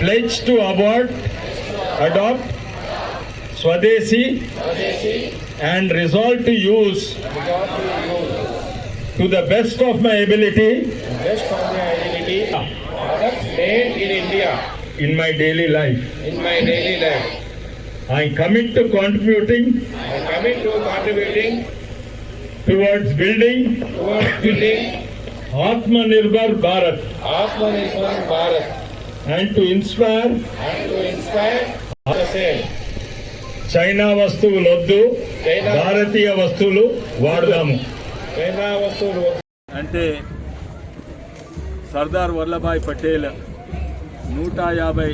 pledged to abort, adopt Swadeshi and resolve to use to the best of my ability best of my ability products made in India in my daily life. in my daily life. I commit to contributing I commit to contributing towards building towards building Atmanirbhar Bharat Atmanirbhar Bharat and to inspire. And to inspire. The same. China వస్తువులు వద్దు. భారతీయ వస్తువులు వాడదాము. China వస్తువులు అంటే సర్దార్ వల్లభాయ్ పటేల్ నూట యాభై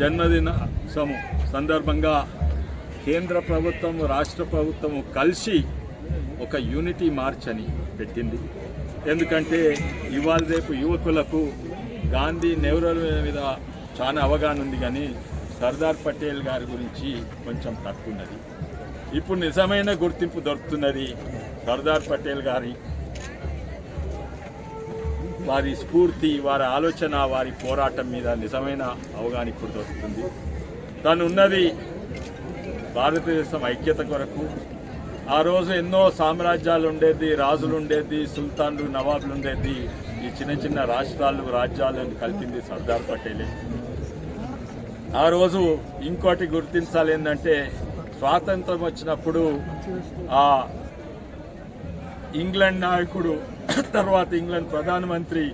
జన్మదిన సము సందర్భంగా కేంద్ర ప్రభుత్వం రాష్ట్ర ప్రభుత్వం కలిసి ఒక యూనిటీ మార్చ్ అని పెట్టింది. ఎందుకంటే ఇవాళ రేపు యువకులకు గాంధీ నెహ్రూల మీద చాలా అవగాహన ఉంది కానీ సర్దార్ పటేల్ గారి గురించి కొంచెం తక్కువ ఉన్నది ఇప్పుడు నిజమైన గుర్తింపు దొరుకుతున్నది సర్దార్ పటేల్ గారి వారి స్ఫూర్తి వారి ఆలోచన వారి పోరాటం మీద నిజమైన అవగాహన ఇప్పుడు దొరుకుతుంది. తను ఉన్నది భారతదేశం ఐక్యత కొరకు. ఆ రోజు ఎన్నో సామ్రాజ్యాలు ఉండేది రాజులు ఉండేది సుల్తాన్లు నవాబులు ఉండేది. ఈ చిన్న చిన్న రాష్ట్రాలు రాజ్యాలను కలిపింది సర్దార్ పటేలే. ఆ రోజు ఇంకోటి గుర్తించాలి ఏంటంటే స్వాతంత్రం వచ్చినప్పుడు ఆ ఇంగ్లాండ్ నాయకుడు తర్వాత ఇంగ్లాండ్ ప్రధానమంత్రి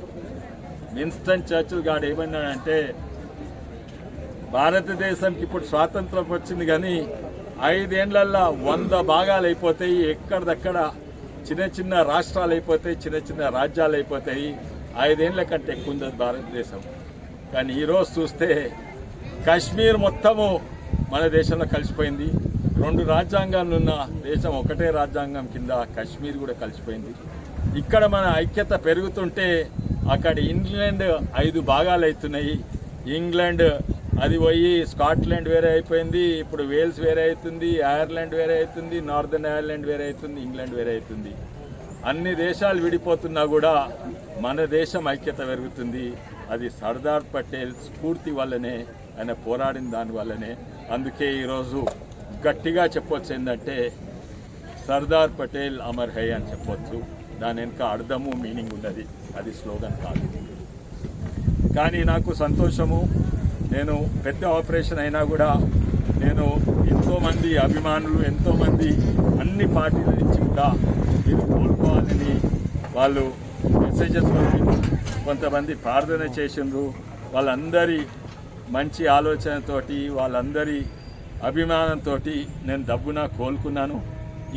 విన్స్టన్ చర్చిల్ గారు ఏమన్నాడంటే భారతదేశంకి ఇప్పుడు స్వాతంత్రం వచ్చింది కానీ ఐదేండ్లల్లో వంద భాగాలు అయిపోతాయి ఎక్కడిదక్కడ చిన్న చిన్న రాష్ట్రాలు అయిపోతాయి చిన్న చిన్న రాజ్యాలు అయిపోతాయి. ఐదేళ్ళ కంటే ఎక్కువ ఉంది భారతదేశం. కానీ ఈరోజు చూస్తే కాశ్మీర్ మొత్తము మన దేశంలో కలిసిపోయింది. రెండు రాజ్యాంగాలు ఉన్న దేశం ఒకటే రాజ్యాంగం కింద కాశ్మీర్ కూడా కలిసిపోయింది. ఇక్కడ మన ఐక్యత పెరుగుతుంటే అక్కడ ఇంగ్లాండ్ ఐదు భాగాలు అవుతున్నాయి. ఇంగ్లాండ్ అది పోయి స్కాట్లాండ్ వేరే అయిపోయింది ఇప్పుడు వేల్స్ వేరే అవుతుంది ఐర్లాండ్ వేరే అవుతుంది నార్దర్న్ ఐర్లాండ్ వేరే అవుతుంది ఇంగ్లాండ్ వేరే అవుతుంది. అన్ని దేశాలు విడిపోతున్నా కూడా మన దేశం ఐక్యత పెరుగుతుంది. అది సర్దార్ పటేల్ స్ఫూర్తి వల్లనే ఆయన పోరాడిన దాని వల్లనే. అందుకే ఈరోజు గట్టిగా చెప్పొచ్చు ఏంటంటే సర్దార్ పటేల్ అమర్ హై అని చెప్పొచ్చు. దాని వెనుక అర్థము మీనింగ్ ఉన్నది. అది స్లోగన్ కాదు. కానీ నాకు సంతోషము నేను పెద్ద ఆపరేషన్ అయినా కూడా నేను ఎంతోమంది అభిమానులు ఎంతోమంది అన్ని పార్టీల నుంచి కూడా మీరు కోలుకోవాలని వాళ్ళు మెసేజెస్ కొంతమంది ప్రార్థన చేసిండ్రు. వాళ్ళందరి మంచి ఆలోచనతోటి వాళ్ళందరి అభిమానంతో నేను డబ్బున కోలుకున్నాను.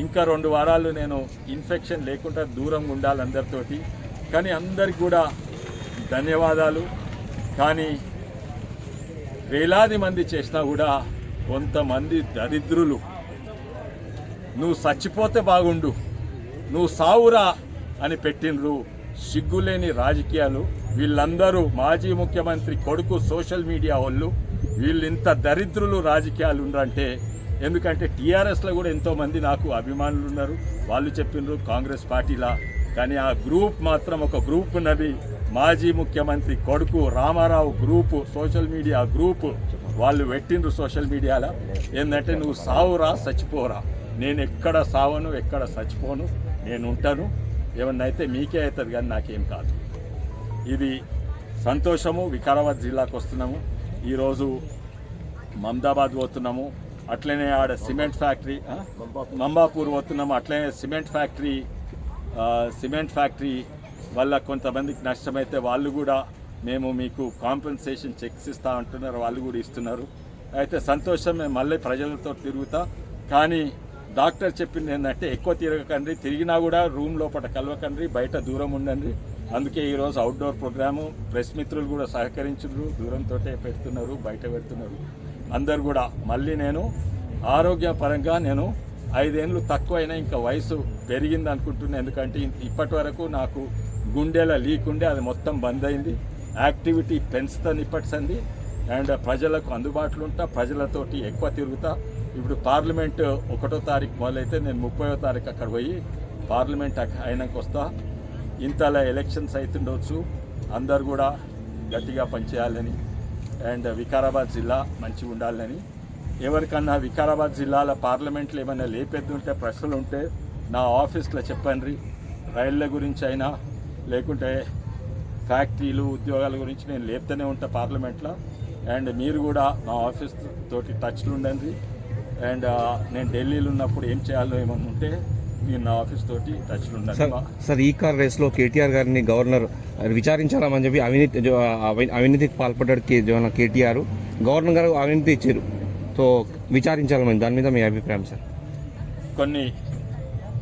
ఇంకా రెండు వారాలు నేను ఇన్ఫెక్షన్ లేకుండా దూరంగా ఉండాలి అందరితోటి. కానీ అందరికి కూడా ధన్యవాదాలు. కానీ వేలాది మంది చేసినా కూడా కొంతమంది దరిద్రులు. నువ్వు చచ్చిపోతే బాగుండు నువ్వు సావురా అని పెట్టినరు సిగ్గులేని రాజకీయాలు. వీళ్ళందరూ మాజీ ముఖ్యమంత్రి కొడుకు సోషల్ మీడియా వాళ్ళు. వీళ్ళు ఇంత దరిద్రులు రాజకీయాలు ఉండంటే ఎందుకంటే టీఆర్ఎస్లో కూడా ఎంతోమంది నాకు అభిమానులు ఉన్నారు వాళ్ళు చెప్పినారు కాంగ్రెస్ పార్టీలా. కానీ ఆ గ్రూప్ మాత్రం ఒక గ్రూప్ ఉన్నది. మాజీ ముఖ్యమంత్రి కొడుకు Ramarao group social media group వాళ్ళు పెట్టిండ్రు సోషల్ మీడియాలో. ఏంటంటే నువ్వు సావురా చచ్చిపోరా. నేను ఎక్కడ సావను ఎక్కడ చచ్చిపోను నేను ఉంటాను. ఏమన్నా అయితే మీకే అవుతుంది కానీ నాకేం కాదు. ఇది సంతోషము వికారాబాద్ జిల్లాకు వస్తున్నాము. ఈరోజు మమదాబాద్ పోతున్నాము. అట్లనే ఆడ సిమెంట్ ఫ్యాక్టరీ? మంబాపూర్. పోతున్నాము. అట్లనే సిమెంట్ ఫ్యాక్టరీ సిమెంట్ ఫ్యాక్టరీ వల్ల కొంతమందికి నష్టమైతే వాళ్ళు కూడా మేము మీకు కాంపెన్సేషన్ చెక్స్ ఇస్తా అంటున్నారు వాళ్ళు కూడా ఇస్తున్నారు. అయితే సంతోషం మేము మళ్ళీ ప్రజలతో తిరుగుతా. కానీ డాక్టర్ చెప్పింది ఏంటంటే ఎక్కువ తిరగకండి తిరిగినా కూడా రూమ్ లోపల కలవకండి బయట దూరం ఉండండి. అందుకే ఈరోజు అవుట్డోర్ ప్రోగ్రాము ప్రెస్ మిత్రులు కూడా సహకరించారు దూరంతో పెడుతున్నారు బయట పెడుతున్నారు. అందరు కూడా మళ్ళీ నేను ఆరోగ్యపరంగా నేను ఐదేళ్ళు తక్కువైనా ఇంకా వయసు పెరిగింది అనుకుంటున్నాను ఎందుకంటే ఇప్పటి వరకు నాకు గుండెల లీక్ ఉండే అది మొత్తం బంద్ అయింది. యాక్టివిటీ పెంచుతాను ఇప్పటి అండ్ ప్రజలకు అందుబాటులో ఉంటా ప్రజలతోటి ఎక్కువ తిరుగుతా. ఇప్పుడు పార్లమెంట్ ఒకటో తారీఖు మొదలైతే నేను ముప్పయో తారీఖు అక్కడ పోయి పార్లమెంట్ అయినాక వస్తా. ఇంతలా ఎలక్షన్స్ అవుతుండవచ్చు అందరు కూడా గట్టిగా పనిచేయాలని. అండ్ వికారాబాద్ జిల్లా మంచిగా ఉండాలని. ఎవరికన్నా వికారాబాద్ జిల్లాల పార్లమెంట్లో ఏమైనా లేపెద్దుంటే ప్రశ్నలు ఉంటే నా ఆఫీస్లో చెప్పండి. రైళ్ళ గురించి అయినా లేకుంటే ఫ్యాక్టరీలు ఉద్యోగాల గురించి నేను లేపుతూనే ఉంటా పార్లమెంట్లో. అండ్ మీరు కూడా నా ఆఫీస్ తోటి టచ్లో ఉండండి. అండ్ నేను ఢిల్లీలో ఉన్నప్పుడు ఏం చేయాలో ఏమన్నా ఉంటే మీరు నా ఆఫీస్ తోటి టచ్లో సార్ ఉండండి. సార్ ఈ కార్ రేస్లో కేటీఆర్ గారిని గవర్నర్ విచారించాలని చెప్పి అవినీతి అవినీతికి పాల్పడ్డాడు కేటీఆర్. గవర్నర్ గారు అవినీతి ఇచ్చారు. సో విచారించాలని దాని మీద మీ అభిప్రాయం సార్. కొన్ని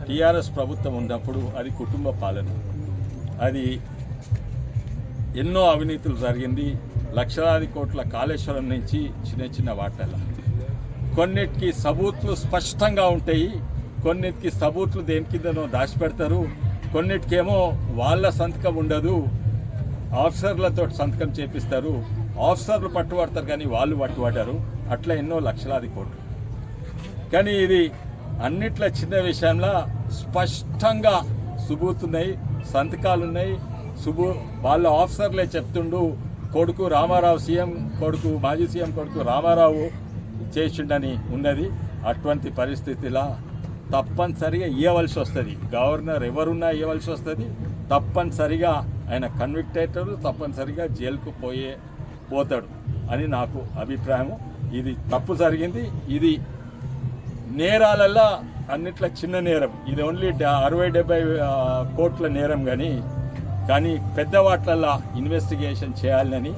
టీఆర్ఎస్ ప్రభుత్వం ఉన్నప్పుడు అది కుటుంబ పాలన. అది ఎన్నో అవినీతులు జరిగింది. లక్షలాది కోట్ల కాళేశ్వరం నుంచి చిన్న చిన్న వాటల కొన్నిటికి సబూట్లు స్పష్టంగా ఉంటాయి. కొన్నిటికి సబూట్లు దేని కిందనో దాచిపెడతారు. కొన్నిటికేమో వాళ్ళ సంతకం ఉండదు. ఆఫీసర్లతో సంతకం చేపిస్తారు. ఆఫీసర్లు పట్టుబడతారు కానీ వాళ్ళు పట్టుబడ్డారు. అట్లా ఎన్నో లక్షలాది కోట్లు. కానీ ఇది అన్నిట్ల చిన్న విషయంలో స్పష్టంగా సుబూతున్నాయి. సంతకాలు ఉన్నాయి సుబు వాళ్ళ ఆఫీసర్లే చెప్తుండు కొడుకు రామారావు సీఎం కొడుకు మాజీ సీఎం కొడుకు రామారావు చేసిండని ఉన్నది. అటువంటి పరిస్థితిలా తప్పనిసరిగా ఇవ్వవలసి వస్తుంది. గవర్నర్ ఎవరున్నా ఇవ్వవలసి వస్తుంది. తప్పనిసరిగా ఆయన కన్విక్ట్ అయ్యేటప్పుడు తప్పనిసరిగా జైలుకు పోయే పోతాడు అని నాకు అభిప్రాయం ఇది తప్పు జరిగింది. ఇది నేరాలల్లో అన్నిట్ల చిన్న నేరం. ఇది ఓన్లీ డ- అరవై డెబ్బై కోట్ల నేరం కానీ కానీ పెద్ద వాట్లల్లో ఇన్వెస్టిగేషన్ చేయాలని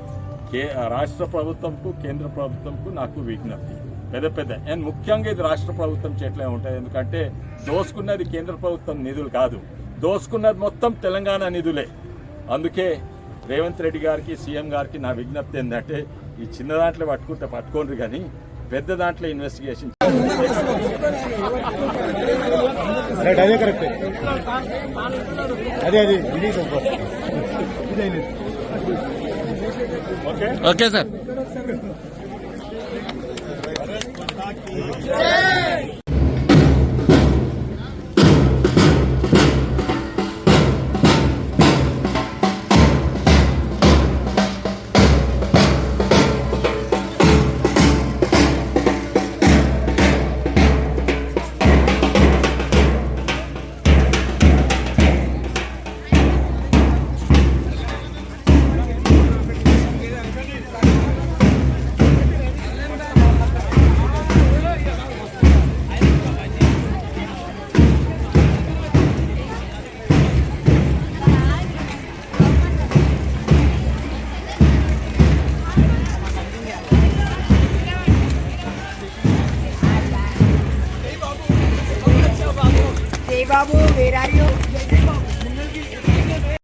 కే రాష్ట్ర ప్రభుత్వంకు కేంద్ర ప్రభుత్వంకు నాకు విజ్ఞప్తి. పెద్ద పెద్ద. అండ్ ముఖ్యంగా ఇది రాష్ట్ర ప్రభుత్వం చేట్లే ఉంటుంది ఎందుకంటే దోసుకున్నది కేంద్ర ప్రభుత్వం నిధులు కాదు. దోసుకున్నది మొత్తం తెలంగాణ నిధులే. అందుకే రేవంత్ రెడ్డి గారికి సీఎం గారికి నా విజ్ఞప్తి ఏంటంటే ఈ చిన్న దాంట్లో పట్టుకుంటే పట్టుకోండి కానీ పెద్ద దాంట్లో ఇన్వెస్టిగేషన్ రైట్ అదే కరెక్ట్ అదే అదే ఇది సూపర్ ఓకే. Okay sir.